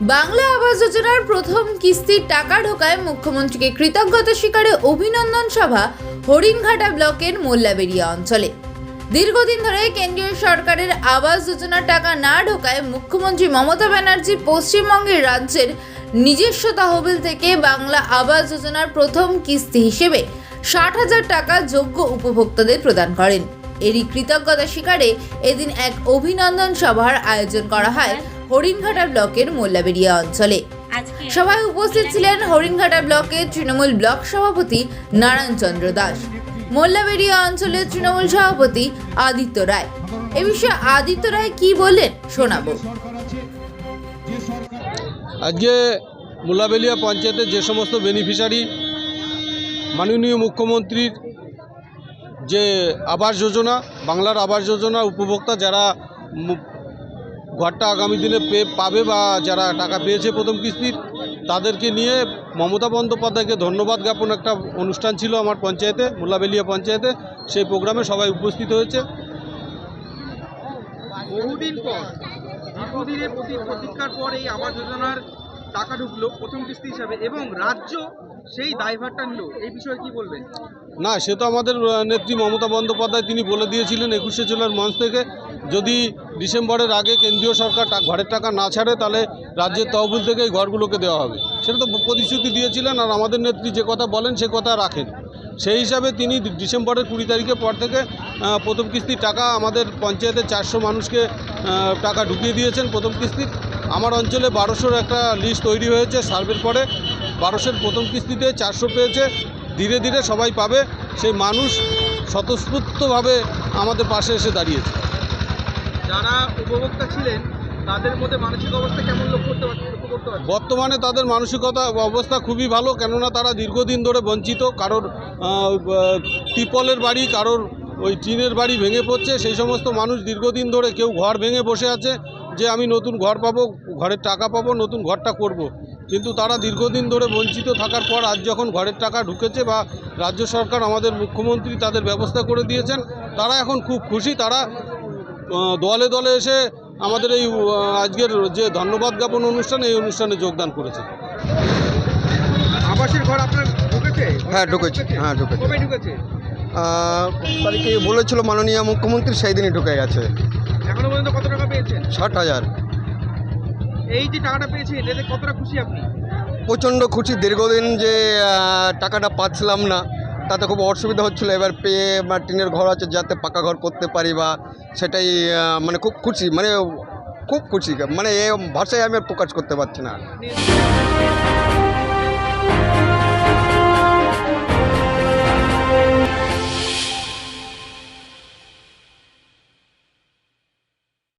বাংলা আবাস যোজনার প্রথম কিস্তির টাকা ঢোকায় মুখ্যমন্ত্রীকে কৃতজ্ঞতা স্বীকারে অভিনন্দন সভা হরিণঘাটা ব্লকের মোল্লাবেড়িয়া অঞ্চলে। দীর্ঘদিন ধরে কেন্দ্রীয় সরকারের আবাস যোজনার টাকা না ঢোকায় মুখ্যমন্ত্রী মমতা ব্যানার্জি পশ্চিমবঙ্গের রাজ্যের নিজস্ব তহবিল থেকে বাংলা আবাস যোজনার প্রথম কিস্তি হিসেবে ষাট হাজার টাকা যোগ্য উপভোক্তাদের প্রদান করেন। এরই কৃতজ্ঞতা স্বীকারে এদিন এক অভিনন্দন সভার আয়োজন করা হয়। হরিণঘাটা ব্লকের মোল্লাবেড়িয়া অঞ্চলে। সভায় উপস্থিত ছিলেন হরিণঘাটা ব্লকের তৃণমূল ব্লক সভাপতি নারায়ণ চন্দ্র দাস মোল্লাবেড়িয়া অঞ্চলের তৃণমূল সভাপতি আদিত্য রায়। এ বিষয়ে আদিত্য রায় কি বললেন শোনাবো। আজকে মুলাবেলিয়া পঞ্চায়েতের যে সমস্ত বেনিফিশিয়ারি মাননীয় মুখ্যমন্ত্রীর যে আবাস যোজনা বাংলার আবাস যোজনা উপভোক্তা যারা ঘরটা আগামী দিনে পে পাবে বা যারা টাকা পেয়েছে প্রথম কিস্তির, তাদেরকে নিয়ে মমতা বন্দ্যোপাধ্যায়কে ধন্যবাদ জ্ঞাপন একটা অনুষ্ঠান ছিল আমার পঞ্চায়েতে মুলাবেলিয়া পঞ্চায়েতে। সেই প্রোগ্রামে সবাই উপস্থিত হয়েছে। বহুদিন পর প্রতীক্ষার পর এই আবাস যোজনার টাকা ঢুকলো প্রথম কিস্তি হিসাবে এবং রাজ্য সেই দায়ভারটা নিল। এই বিষয়ে কি বলবেন? না, সে তো আমাদের নেত্রী মমতা বন্দ্যোপাধ্যায় তিনি বলে দিয়েছিলেন একুশে জুলাইয়ের মঞ্চ থেকে, যদি ডিসেম্বরের আগে কেন্দ্রীয় সরকার ঘরের টাকা না ছাড়ে, তাহলে রাজ্যের তহবিল থেকে এই ঘরগুলোকে দেওয়া হবে। সেটা তো প্রতিশ্রুতি দিয়েছিলেন আর আমাদের নেত্রী যে কথা বলেন, সে কথা রাখেন। সেই হিসাবে তিনি ডিসেম্বরের কুড়ি তারিখের পর থেকে প্রথম কিস্তির টাকা আমাদের পঞ্চায়েতের চারশো মানুষকে টাকা ঢুকিয়ে দিয়েছেন প্রথম কিস্তির আমার অঞ্চলে বারোশোর একটা লিস্ট তৈরি হয়েছে সার্ভের পরে। বারোশোর প্রথম কিস্তিতে চারশো পেয়েছে। ধীরে ধীরে সবাই পাবে। সেই মানুষ স্বতঃস্ফূর্তভাবে আমাদের পাশে এসে দাঁড়িয়েছে। যারা উপভোক্তা ছিলেন তাদের মধ্যে মানসিক অবস্থা কেমন লক্ষ্য করতে পার- লক্ষ্য করতে পারছেন? বর্তমানে তাদের মানসিকতা অবস্থা খুবই ভালো কেননা তারা দীর্ঘদিন ধরে বঞ্চিত। কারোর টিপলের বাড়ি কারোর ওই টিনের বাড়ি ভেঙে পড়ছে। সেই সমস্ত মানুষ দীর্ঘদিন ধরে কেউ ঘর ভেঙে বসে আছে যে আমি নতুন ঘর পাবো ঘরের টাকা পাবো নতুন ঘরটা করব। কিন্তু তারা দীর্ঘদিন ধরে বঞ্চিত থাকার পর আজ যখন ঘরের টাকা ঢুকেছে বা রাজ্য সরকার আমাদের মুখ্যমন্ত্রী তাদের ব্যবস্থা করে দিয়েছেন তারা এখন খুব খুশি। তারা দলে দলে এসে আমাদের এই আজকের যে ধন্যবাদ জ্ঞাপন অনুষ্ঠান এই অনুষ্ঠানে যোগদান করেছে। আবাসের ঘর আপনার ঢুকেছে? হ্যাঁ, ঢুকেছে। হ্যাঁ, ঢুকেছে। কবে ঢুকেছে? আহ, তারিখে বলেছিল মাননীয় মুখ্যমন্ত্রী সেই দিনই ঢুকে গেছে। এখনও পর্যন্ত কত টাকা পেয়েছেন? ষাট হাজার। এই যে টাকাটা পেয়েছেন এতে কতটা খুশি আপনি? প্রচণ্ড খুশি দীর্ঘদিন যে টাকাটা পাচ্ছিলাম না তাতে খুব অসুবিধা হচ্ছিল। এবার পেয়ে বা টিনের ঘর আছে যাতে পাকা ঘর করতে পারি বা সেটাই মানে খুব খুশি মানে খুব খুশি। মানে এ ভাষায় আমি প্রকাশ করতে পারছি না।